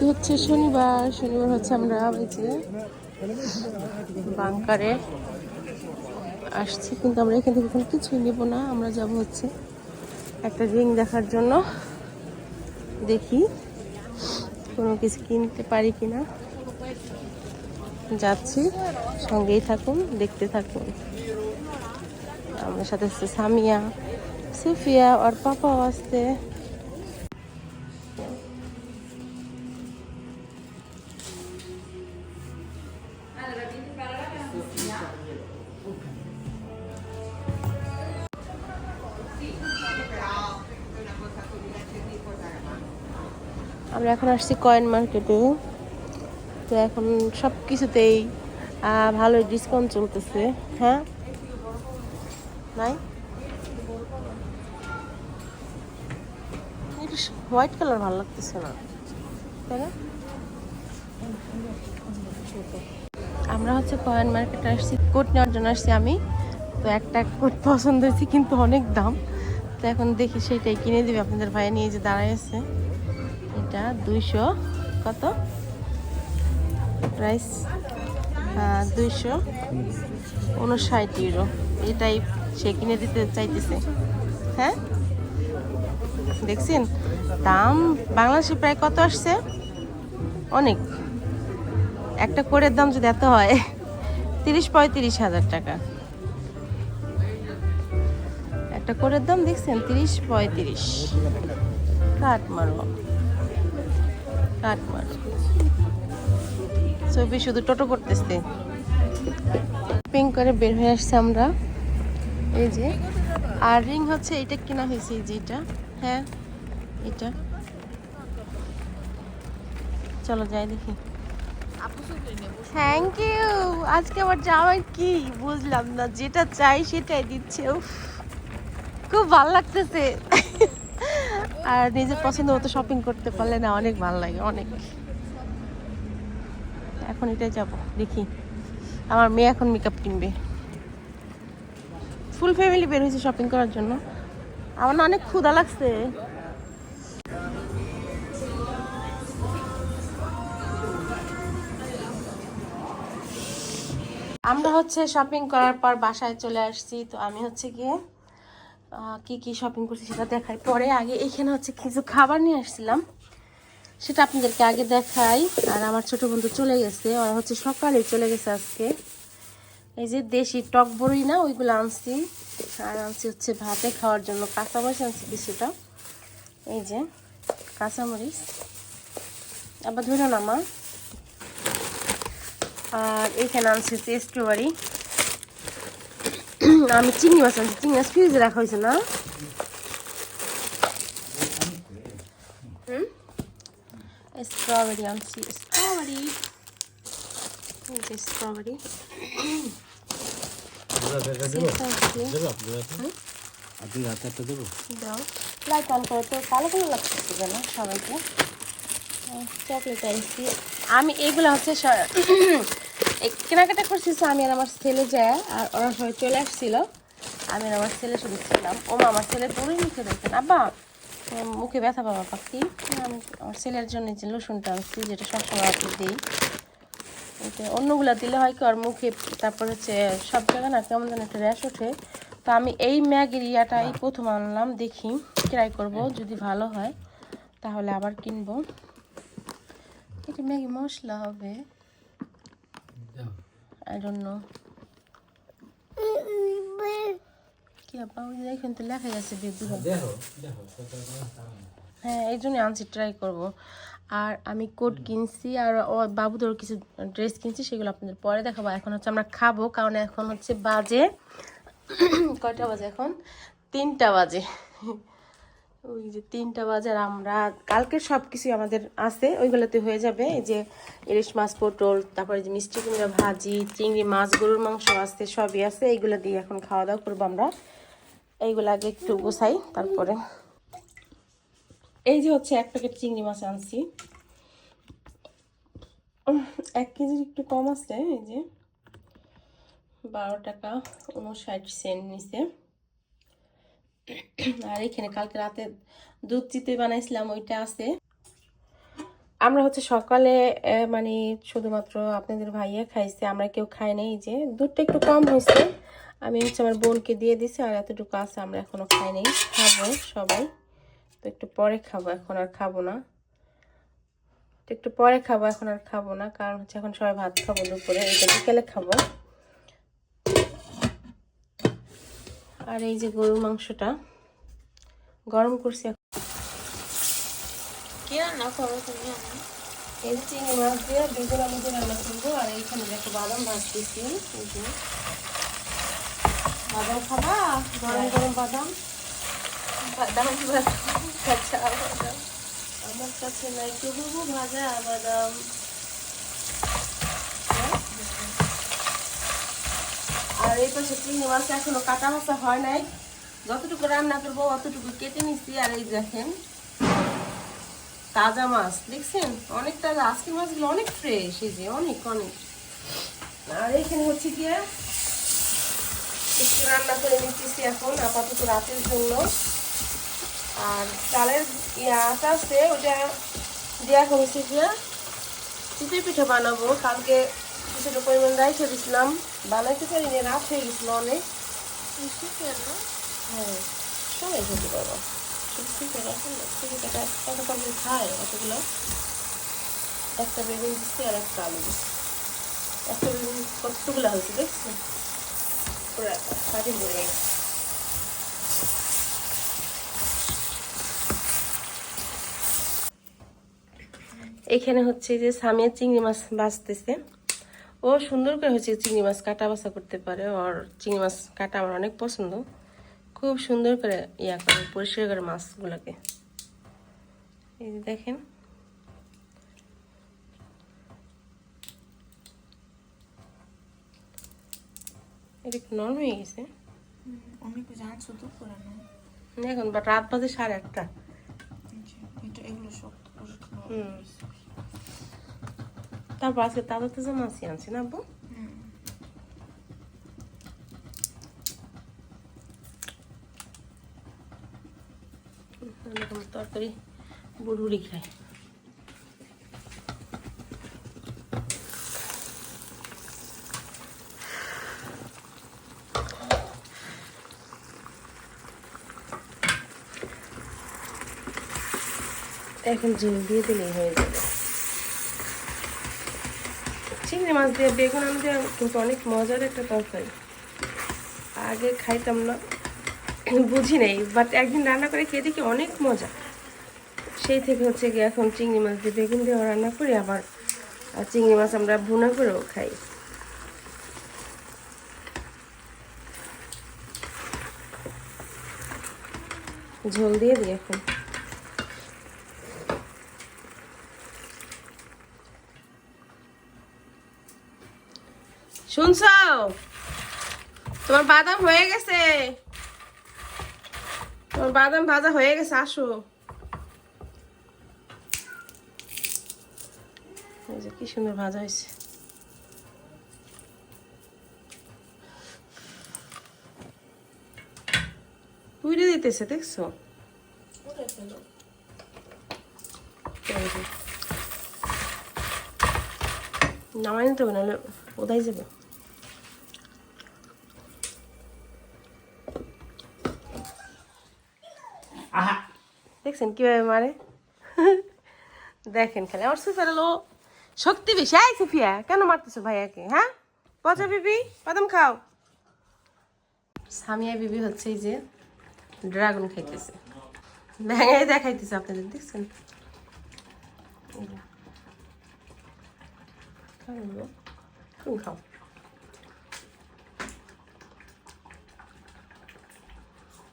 আজকে হচ্ছে শনিবার শনিবার হচ্ছে আমরা যে বাংকারে আসছি, কিন্তু আমরা এখান থেকে কোনো কিছুই নেব না, আমরা যাব হচ্ছে একটা রিং দেখার জন্য। দেখি কোনো কিছু কিনতে পারি কিনা। যাচ্ছি, সঙ্গেই থাকুন, দেখতে থাকুন। আমার সাথে সামিয়া, সুফিয়া আর পাপাও আসতে আমরা এখন আসছি কয়েন মার্কেটে। তো এখন সব কিছুতেই ভালোই ডিসকাউন্ট চলতেছে। হ্যাঁ? নাই? হোয়াইট কালার ভালো লাগতেছে না। তাই না? আমরা হচ্ছে কয়েন মার্কেটে আসছি, কোট নেওয়ার জন্য আসছি আমি। তো একটা কোট পছন্দ হয়েছে, কিন্তু অনেক দাম। তো এখন দেখি সেটাই কিনে দিবে। আপনাদের ভাই নিয়ে যে দাঁড়ায় আছে। এটা দুইশো কত? প্রাইস দুইশো উনষাট ইউরো এটাই সে কিনে দিতে চাইতেছে। হ্যাঁ? দেখছেন? দাম বাংলাদেশে প্রায় কত আসছে? অনেক। একটা কোরের দাম যদি এত হয়, তিরিশ পঁয়ত্রিশ হাজার টাকা। একটা কোরের দাম দেখছেন? তিরিশ পঁয়ত্রিশ। কাঠ মারো কাট মারো ছবি শুধু টোটো করতেছে। পিঙ্ক করে বের হয়ে আসছে আমরা। এই যে, আর রিং হচ্ছে এটা কেনা হয়েছে, এই যে এটা। হ্যাঁ এটা। চলো যাই দেখি। থ্যাংক ইউ আজকে আমার জামাই কি? বুঝলাম না, যেটা চাই সেটাই দিচ্ছে খুব ভালো লাগতেছে। আর নিজের পছন্দ মতো শপিং করতে পারলে না অনেক ভালো লাগে, অনেক। এখন এটাই যাব, দেখি। আমার মেয়ে এখন মেকআপ কিনবে। ফুল ফ্যামিলি বের হয়েছে শপিং করার জন্য। আমার না অনেক ক্ষুধা লাগছে। আমরা হচ্ছে শপিং করার পর বাসায় চলে আসছি, তো আমি হচ্ছে গিয়ে কি কি শপিং করছি সেটা দেখাই। পরে আগে এখানে হচ্ছে কিছু খাবার নিয়ে আসছিলাম। সেটা আপনাদেরকে আগে দেখাই। আর আমার ছোট বন্ধু চলে গেছে, ওরা হচ্ছে সকালে চলে গেছে আজকে। এই যে দেশি টক বড়ই না, ওইগুলো আনছি। আর আনছি হচ্ছে ভাতে খাওয়ার জন্য কাঁচামরিচ আনছি কিছুটা। এই যে কাঁচামরিচ। আবার ধরে না মা? আর এইখানে আনছি হচ্ছে স্ট্রবেরি আমি চিংড়ি মাছ আনছি। চিংড়ি মাছ ফ্রিজে রাখা হয়েছে না? স্ট্রবেরি আনছি স্ট্রবেরি স্ট্রবেরি আপনি রাতে একটা দেবো লাইট অন করে তো কালো কালো লাগতেছে কেন সবাইকে চকলেট আনছি আমি এইগুলো হচ্ছে কেনাকাটা করছি তো আমি আর আমার ছেলে যায় আর ওরা সবাই চলে আসছিল। আমি আর আমার ছেলে শুধু ছিলাম। ও মা, আমার ছেলে পুরোই মুখে দেখেন আব্বা মুখে ব্যথা পাবা পাখি। আমি আমার ছেলের জন্য যে লোশনটা আনছি যেটা সবসময় আপনি দিই। এটা অন্যগুলো দিলে হয় কি ওর মুখে তারপর হচ্ছে সব জায়গায় না কেমন যেন একটা র্যাশ ওঠে। তো আমি এই ম্যাগির ইয়াটাই প্রথম আনলাম দেখি ট্রাই করব যদি ভালো হয় তাহলে আবার কিনবো। এটা ম্যাগি মশলা হবে। আই ডোন্ট নো কি আপা ওই যে এখানে তো লেখা গেছে বেবি হ্যাঁ এই জন্য আনছি ট্রাই করব। আর আমি কোট কিনছি আর ও বাবুদেরও কিছু ড্রেস কিনছি সেগুলো আপনাদের পরে দেখাবো। এখন হচ্ছে আমরা খাব কারণ এখন হচ্ছে বাজে। কয়টা বাজে এখন? তিনটা বাজে। ওই যে তিনটা বাজার আমরা, কালকে সব কিছুই আমাদের আছে, ওইগুলোতে হয়ে যাবে। এই যে ইলিশ মাছ, পটল, তারপরে যে মিষ্টি কুমড়া ভাজি, চিংড়ি মাছ, গরুর মাংস আছে, সবই আছে। এইগুলো দিয়ে এখন খাওয়া দাওয়া করব আমরা। এইগুলো আগে একটু গোছাই, তারপরে। এই যে হচ্ছে এক প্যাকেট চিংড়ি মাছ আনছি। এক কেজির একটু কম আছে, এই যে বারো টাকা উনষাট সেন্ট নিছে আর এখানে কালকে রাতে দুধ চিতই বানাইছিলাম, ওইটা আছে। আমরা হচ্ছে সকালে মানে শুধুমাত্র আপনাদের ভাইয়া খাইছে, আমরা কেউ খাই নাই যে দুধটা একটু কম হয়েছে। আমি হচ্ছে আমার বোনকে দিয়ে দিছি, আর এতটুকু আছে, আমরা এখনও খাই নাই। খাব সবাই, তো একটু পরে খাব, এখন আর খাব না। একটু পরে খাব, এখন আর খাব না, কারণ হচ্ছে এখন সবাই ভাত খাব দুপুরে এটা বিকেলে খাব। আর এই যে গরুর মাংসটা গরম করছি এখন। কি রান্না করো তুমি এই যে চিংড়ি মাছ দিয়ে বেগুন আলু দিয়ে রান্না করব। আর এইখানে দেখো বাদাম ভাজতেছি বাদাম খাবা? গরম গরম বাদাম? বাদাম কাঁচা বাদাম। আমার কাছে নাই তবু ভাজা বাদাম আর এই পাশে চিংড়ি মাছ এখনও কাটা মাছা হয় নাই। যতটুকু রান্না করব অতটুকু কেটে নিচ্ছি আর এই দেখেন, তাজা মাছ। দেখছেন? অনেক তাজা, আজকের মাছগুলো অনেক ফ্রেশ এই যে অনেক অনেক। আর এখানে হচ্ছে গিয়ে একটু রান্না করে নিতেছি এখন, আপাতত রাতের জন্য। আর চালের ইয়াটা আছে, ওটা দেওয়া করেছি যে চিতই পিঠা বানাবো। কালকে কিছুটা পরিমাণ রেখে দিয়েছিলাম বানাইতে পারিনি রাত হয়ে গেছিল অনেক। হ্যাঁ সবাই খেতে পারব। না খায় অতগুলো? একটা বেগুন দিচ্ছি আর একটা আলু দিচ্ছি একটা বেগুন কতগুলো হয়েছে দেখছি? পুরো গেছে এখানে হচ্ছে যে সামিয়া চিংড়ি মাছ বাছতেছে ও সুন্দর করে হচ্ছে চিংড়ি মাছ কাটা বাছা করতে পারে। আর চিংড়ি মাছ কাটা আমার অনেক পছন্দ। খুব সুন্দর করে ইয়া করে পরিষ্কার করে মাছগুলোকে। এই যে দেখেন। এটা একটু নরম হয়ে গেছে? অনেক পুরানো এখন রাত বাজে সাড়ে আটটা। এটা এগুলো শক্ত হুম। তারপর আজকে তাজা তাজা মাছই আনছি না আব্বু তরকারি বুড়ুড়ি খায় এখন ঝোল দিয়ে দিলেই হয়ে যাবে চিংড়ি মাছ দিয়ে, বেগুন আলু দিয়ে কিন্তু অনেক মজার একটা তরকারি। আগে খাইতাম না, বুঝি নাই বাট একদিন রান্না করে খেয়ে দেখি অনেক মজা। সেই থেকে হচ্ছে গিয়ে এখন চিংড়ি মাছ দিয়ে, বেগুন দিয়েও রান্না করি, আবার চিংড়ি মাছ আমরা ভুনা করেও খাই। ঝোল দিয়ে দিই এখন। শুনছ? তোমার বাদাম হয়ে গেছে। তোমার বাদাম ভাজা হয়ে গেছে, আসো। কি সুন্দর ভাজা হয়েছে। পুড়ে দিতেছে, দেখছ? নামাই নিতে হবে, নাহলে ওদাই যাবে। আহা। দেখছেন কীভাবে মারে? দেখেন খালি, আমার সুফিয়ার লো শক্তি বেশি। আই সুফিয়া, কেন মারতেছো ভাইয়াকে হ্যাঁ? পচা বিবি, বাদাম খাও। সামিয়া বিবি হচ্ছে এই যে ড্রাগন খাইতেছে। ভেঙে দেখাইতেছে আপনাদের, দেখছেন? খাও।